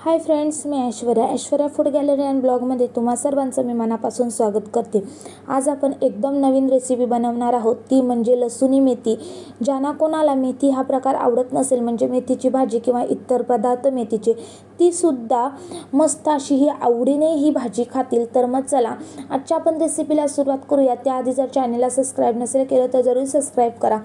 High friends me Aishwarya. Aishwarya food gallery and ब्लॉगमध्ये तुम्हा सर्वांचं मी मनापासून स्वागत करते. आज आपण एकदम नवीन रेसिपी बनवणार आहोत. ती म्हणजे लसुणी मेथी. ज्यांना कोणाला मेथी हा प्रकार आवडत नसेल म्हणजे मेथीची भाजी किंवा इतर पदार्थ मेथीचे तीसुद्धा मस्त अशी ही आवडीने ही भाजी खातील. तर मग चला आजच्या आपण रेसिपीला सुरुवात करूया. त्याआधी जर चॅनलला सबस्क्राईब नसेल केलं तर जरूर सबस्क्राईब करा.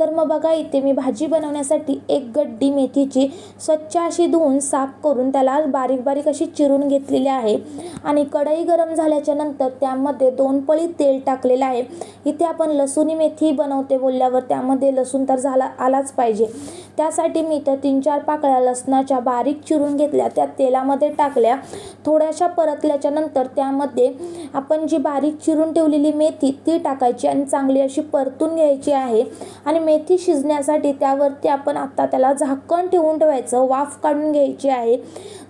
तर मग बघा इथे मी भाजी बनवण्यासाठी एक गड्डी मेथीची स्वच्छ अशी धुवून साफ करून त्याला बारीक बारीक अशी चिरून घेतलेली आहे. आणि कढई गरम झाल्याच्यानंतर त्यामध्ये दोन पळी तेल टाकलेलं आहे. इथे आपण लसुणी मेथी बनवते बोलल्यावर त्यामध्ये लसूण तर झाला आलाच पाहिजे. त्यासाठी मी इथं तीन चार पाकळ्या लसणाच्या बारीक चिरून घेतल्या. त्या तेलामध्ये टाकल्या. थोड्याशा परतल्याच्या नंतर त्यामध्ये आपण जी बारीक चिरून ठेवलेली मेथी ती टाकायची आणि चांगली अशी परतून घ्यायची आहे. आणि मेथी शिजण्यासाठी त्यावरती आपण आता त्याला झाकण ठेवून ठेवायचं. वाफ काढून घ्यायची आहे.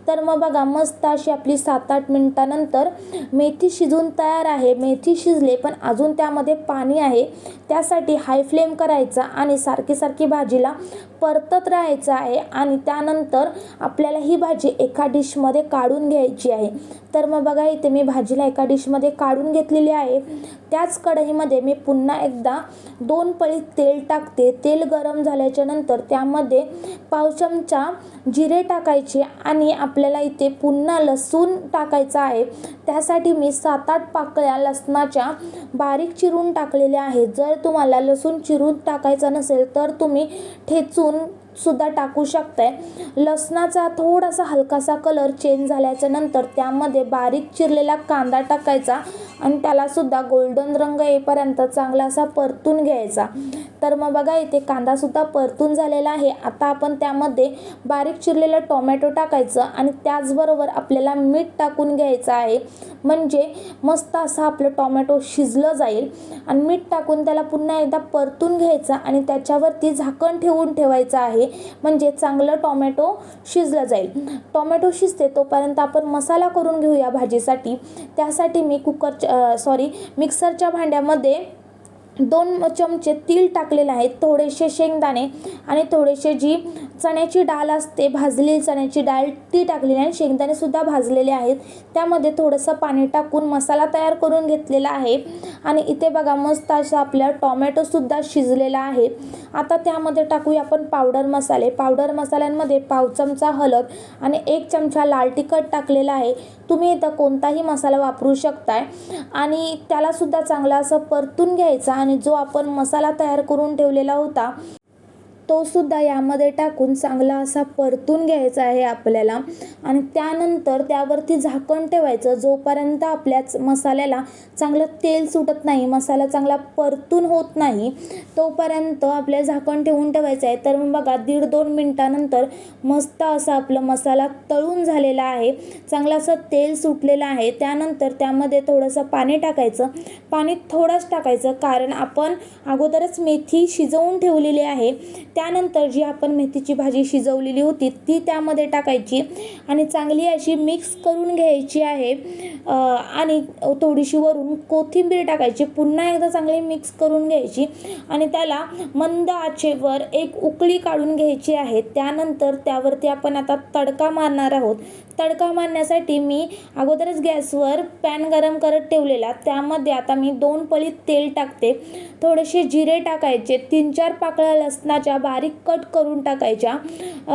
तर मग बघा मस्त अशी आपली सात आठ मिनटानंतर मेथी शिजून तयार आहे. मेथी शिजले पण अजून त्यामध्ये पाणी आहे. त्यासाठी हाय फ्लेम करायचा आणि सारखी सारखी भाजीला परतत राहायचं आहे आणि त्यानंतर आपल्याला ही भाजी एका डिशमध्ये काढून घ्यायची आहे. तर मग बघा इथे मी भाजीला एका डिशमध्ये काढून घेतलेली आहे. त्याच कढईमध्ये मी पुन्हा एकदा दोन पळी तेल टाकते. तेल गरम झाल्याच्यानंतर त्यामध्ये पाव चमचा जिरे टाकायचे आणि आप आपल्याला इथे पुन्हा लसूण टाकायचा आहे. त्यासाठी मी सात आठ पाकळ्या लसणाच्या बारीक चिरून टाकलेल्या आहेत. जर तुम्हाला लसूण चिरून टाकायचा नसेल तर तुम्ही ठेचून सुद्धा टाकू शकताय. लसणाचा थोडासा हलकासा कलर चेंज झाल्याच्यानंतर त्यामध्ये बारीक चिरलेला कांदा टाकायचा आणि त्यालासुद्धा गोल्डन रंग येईपर्यंत चांगला असा परतून घ्यायचा. तर मग बघा इथे कांदासुद्धा परतून झालेला आहे. आता आपण त्यामध्ये बारीक चिरलेलं टोमॅटो टाकायचं आणि त्याचबरोबर आपल्याला मीठ टाकून घ्यायचं आहे. म्हणजे मस्त असं आपलं टोमॅटो शिजलं जाईल आणि मीठ टाकून त्याला पुन्हा एकदा परतून घ्यायचं आणि त्याच्यावरती झाकण ठेवून ठेवायचं आहे. म्हणजे चांगलं टोमॅटो शिजलं जाईल. टोमॅटो शिजते तोपर्यंत आपण मसाला करून घेऊया भाजीसाठी. त्यासाठी मी कुकरच्या सॉरी मिक्सरच्या भांड्यामध्ये दोन चमचे तीळ टाकलेले आहेत. थोडेसे शेंगदाणे आणि थोडेसे जी चण्याची डाळ असते भाजलेली चण्याची डाळ ती टाकलेली आहे. शेंगदाणेसुद्धा भाजलेले आहेत. त्यामध्ये थोडंसं पाणी टाकून मसाला तयार करून घेतलेला आहे. आणि इथे बघा मस्त असं आपल्या टॉमॅटोसुद्धा शिजलेला आहे. आता त्यामध्ये टाकूया आपण पावडर मसाले. पावडर मसाल्यांमध्ये पाव चमचा हळद आणि एक चमचा लाल तिखट टाकलेला आहे. तुम्ही इथं कोणताही मसाला वापरू शकताय. आणि त्यालासुद्धा चांगला असं परतून घ्यायचा आणि जो आपण मसाला तयार करून ठेवलेला होता तो सुद्धा यामध्ये टाकून चांगला असा परतून घ्यायचा आहे आपल्याला. आणि त्यानंतर त्यावरती झाकण ठेवायचं. जोपर्यंत आपल्याच मसाल्याला चांगलं तेल सुटत नाही मसाला चांगला परतून होत नाही तोपर्यंत आपल्या झाकण ठेवून ठेवायचं आहे. तर मग बघा दीड दोन मिनटानंतर मस्त असा आपला मसाला तळून झालेला आहे. चांगलं असं तेल सुटलेलं आहे. त्यानंतर त्यामध्ये थोडंसं पाणी टाकायचं. पाणी थोडंच टाकायचं कारण आपण अगोदरच मेथी शिजवून ठेवलेली आहे. त्यानंतर जी आपण मेथीची भाजी शिजवलेली होती ती त्यामध्ये टाकायची आणि चांगली अशी मिक्स करून घ्यायची आहे. आणि थोडीशी वरून कोथिंबीर टाकायची. पुन्हा एकदा चांगली मिक्स करून घ्यायची आणि त्याला मंद आचेवर एक उकळी काढून घ्यायची आहे. त्यानंतर त्यावरती आपण आता तडका मारणार आहोत. तडका मारण्यासाठी मी अगोदरच गॅसवर पॅन गरम करत ठेवलेला. त्यामध्ये आता मी दोन पळी तेल टाकते. थोडेसे जिरे टाकायचे. तीन चार पाकळ्या लसणाच्या बारीक कट करून टाकायच्या.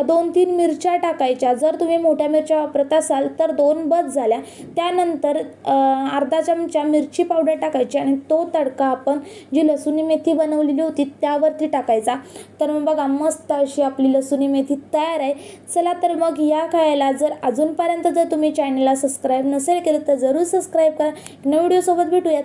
दोन तीन मिरच्या टाकायच्या. जर तुम्ही मोठ्या मिरच्या वापरत असाल तर दोन बस झाल्या. त्यानंतर अर्धा चमचा मिरची पावडर टाकायची आणि तो तडका आपण जी लसुणी मेथी बनवलेली होती त्यावरती टाकायचा. तर मग बघा मस्त अशी आपली लसुणी मेथी तयार आहे. चला तर मग या खायला जर अजून अजूनपर्यंत जर तुम्ही चॅनलला सबस्क्राईब नसेल केलं तर जरूर सबस्क्राईब करा. नवीन व्हिडिओसोबत भेटूया